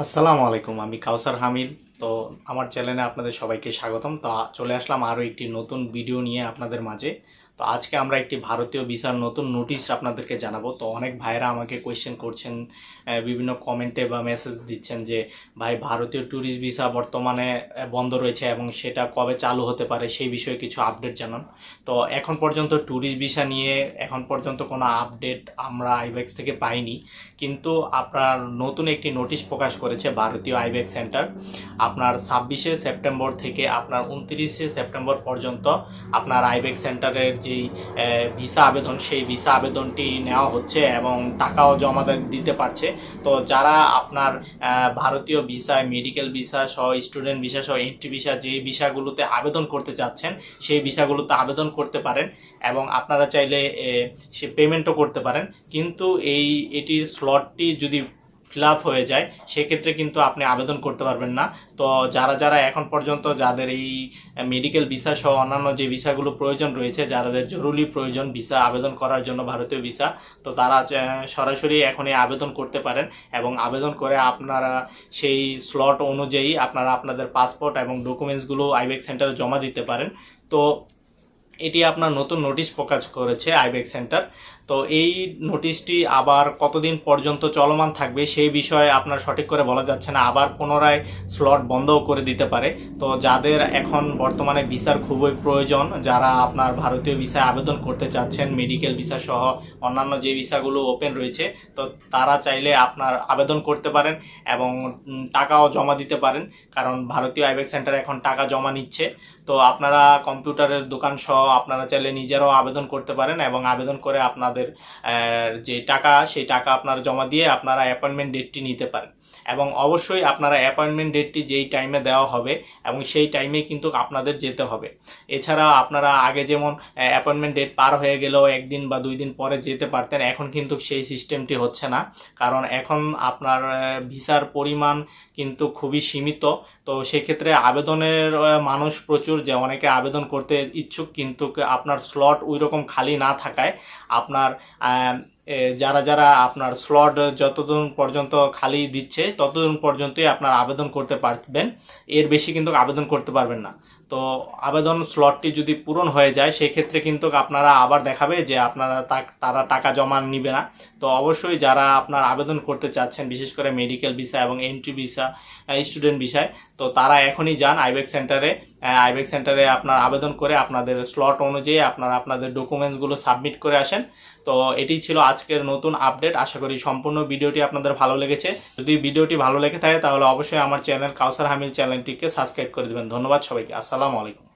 আসসালামু আলাইকুম, আমি কাউসার হামিদ। তো আমার চ্যানেলে আপনাদের সবাইকে স্বাগতম। তো চলে আসলাম আরও একটি নতুন ভিডিও নিয়ে আপনাদের মাঝে। তো আজকে আমরা একটি ভারতীয় ভিসার নতুন নোটিশ আপনাদেরকে জানাব। তো অনেক ভাইরা আমাকে কোয়েশ্চেন করছেন বিভিন্ন কমেন্টে বা মেসেজ দিচ্ছেন যে, ভাই, ভারতীয় ট্যুরিস্ট ভিসা বর্তমানে বন্ধ রয়েছে এবং সেটা কবে চালু হতে পারে সেই বিষয়ে কিছু আপডেট জানান। তো এখন পর্যন্ত ট্যুরিস্ট ভিসা নিয়ে এখন পর্যন্ত কোনো আপডেট আমরা আইবেক্স থেকে পাইনি। কিন্তু আপনার নতুন একটি নোটিশ প্রকাশ করেছে ভারতীয় আইবেক সেন্টার আপনার ছাব্বিশে সেপ্টেম্বর থেকে আপনার উনত্রিশে সেপ্টেম্বর পর্যন্ত আপনার আইবেক সেন্টারের যেই ভিসা আবেদন, সেই ভিসা আবেদনটি নেওয়া হচ্ছে এবং টাকাও জমা দিতে পারছে। তো যারা আপনার ভারতীয় ভিসায় মেডিকেল ভিসা সহ স্টুডেন্ট ভিসা সহ এন্ট্রি ভিসা যেই ভিসাগুলোতে আবেদন করতে চাচ্ছেন, সেই ভিসাগুলোতে আবেদন করতে পারেন এবং আপনারা চাইলে সে পেমেন্টও করতে পারেন। কিন্তু এই, এটির স্লটটি যদি ফিল আপ হয়ে যায়, সেক্ষেত্রে কিন্তু আপনি আবেদন করতে পারবেন না। তো যারা যারা এখন পর্যন্ত যাদের এই মেডিকেল ভিসা সহ অন্যান্য যে ভিসাগুলো প্রয়োজন রয়েছে, যাদের জরুরি প্রয়োজন ভিসা আবেদন করার জন্য ভারতীয় ভিসা তো তারা সরাসরি এখনই আবেদন করতে পারেন এবং আবেদন করে আপনারা সেই স্লট অনুযায়ী আপনারা আপনাদের পাসপোর্ট এবং ডকুমেন্টসগুলো আইবেক সেন্টারে জমা দিতে পারেন। তো এটি আপনার নতুন নোটিশ প্রকাশ করেছে আইবেক সেন্টার। তো এই নোটিশটি আবার কতদিন পর্যন্ত চলমান থাকবে সেই বিষয়ে আপনার সঠিক করে বলা যাচ্ছে না। আবার পুনরায় স্লট বন্ধও করে দিতে পারে। তো যাদের এখন বর্তমানে ভিসার খুবই প্রয়োজন, যারা আপনার ভারতীয় ভিসায় আবেদন করতে চাচ্ছেন মেডিকেল ভিসা সহ অন্যান্য যে ভিসাগুলো ওপেন রয়েছে, তো তারা চাইলে আপনার আবেদন করতে পারেন এবং টাকাও জমা দিতে পারেন। কারণ ভারতীয় আইবেক সেন্টার এখন টাকা জমা নিচ্ছে। তো আপনারা কম্পিউটারের দোকান সহ আপনারা চাইলে নিজেরাও আবেদন করতে পারেন এবং আবেদন করে আপনাদের যে টাকা, সেই টাকা আপনারা জমা দিয়ে আপনারা অ্যাপয়েন্টমেন্ট ডেটটি নিতে পারেন। এবং অবশ্যই আপনারা অ্যাপয়েন্টমেন্ট ডেটটি যেই টাইমে দেওয়া হবে এবং সেই টাইমে কিন্তু আপনাদের যেতে হবে। এছাড়া আপনারা আগে যেমন অ্যাপয়েন্টমেন্ট ডেট পার হয়ে গেলেও একদিন বা দুই দিন পরে যেতে পারতেন, এখন কিন্তু সেই সিস্টেমটি হচ্ছে না। কারণ এখন আপনার ভিসার পরিমাণ কিন্তু খুবই সীমিত। তো সেক্ষেত্রে আবেদনের মানুষ প্রচুর যে অনেকে আবেদন করতে ইচ্ছুক কিন্তু আপনার স্লট ওই রকম খালি না থাকায় আপনার যারা যারা আপনার স্লট যতদিন পর্যন্ত খালি দিচ্ছে ততদিন পর্যন্তই আপনার আবেদন করতে পারবেন। এর বেশি কিন্তু আবেদন করতে পারবেন না। তো আবেদন স্লটটি যদি পূরণ হয়ে যায়, সেক্ষেত্রে কিন্তু আপনারা আবার দেখাবে যে আপনারা তারা টাকা জমা নিবে না। তো অবশ্যই যারা আপনার আবেদন করতে চাচ্ছেন, বিশেষ করে মেডিকেল ভিসা এবং এন্ট্রি ভিসা স্টুডেন্ট ভিসায় তো তারা এখনই যান আইবেক সেন্টারে। আইবেক সেন্টারে আপনার আবেদন করে আপনাদের স্লট অনুযায়ী আপনারা আপনাদের ডকুমেন্টসগুলো সাবমিট করে আসেন। তো এটি ছিল আজকের নতুন আপডেট আশা করি সম্পূর্ণ ভিডিওটি আপনাদের ভালো লেগেছে। যদি ভিডিওটি ভালো লেগে থাকে, তাহলে অবশ্যই আমার চ্যানেল কাউসার হামিল চ্যানেলটিকে সাবস্ক্রাইব করে দেবেন। ধন্যবাদ সবাইকে। আসসালামু আলাইকুম।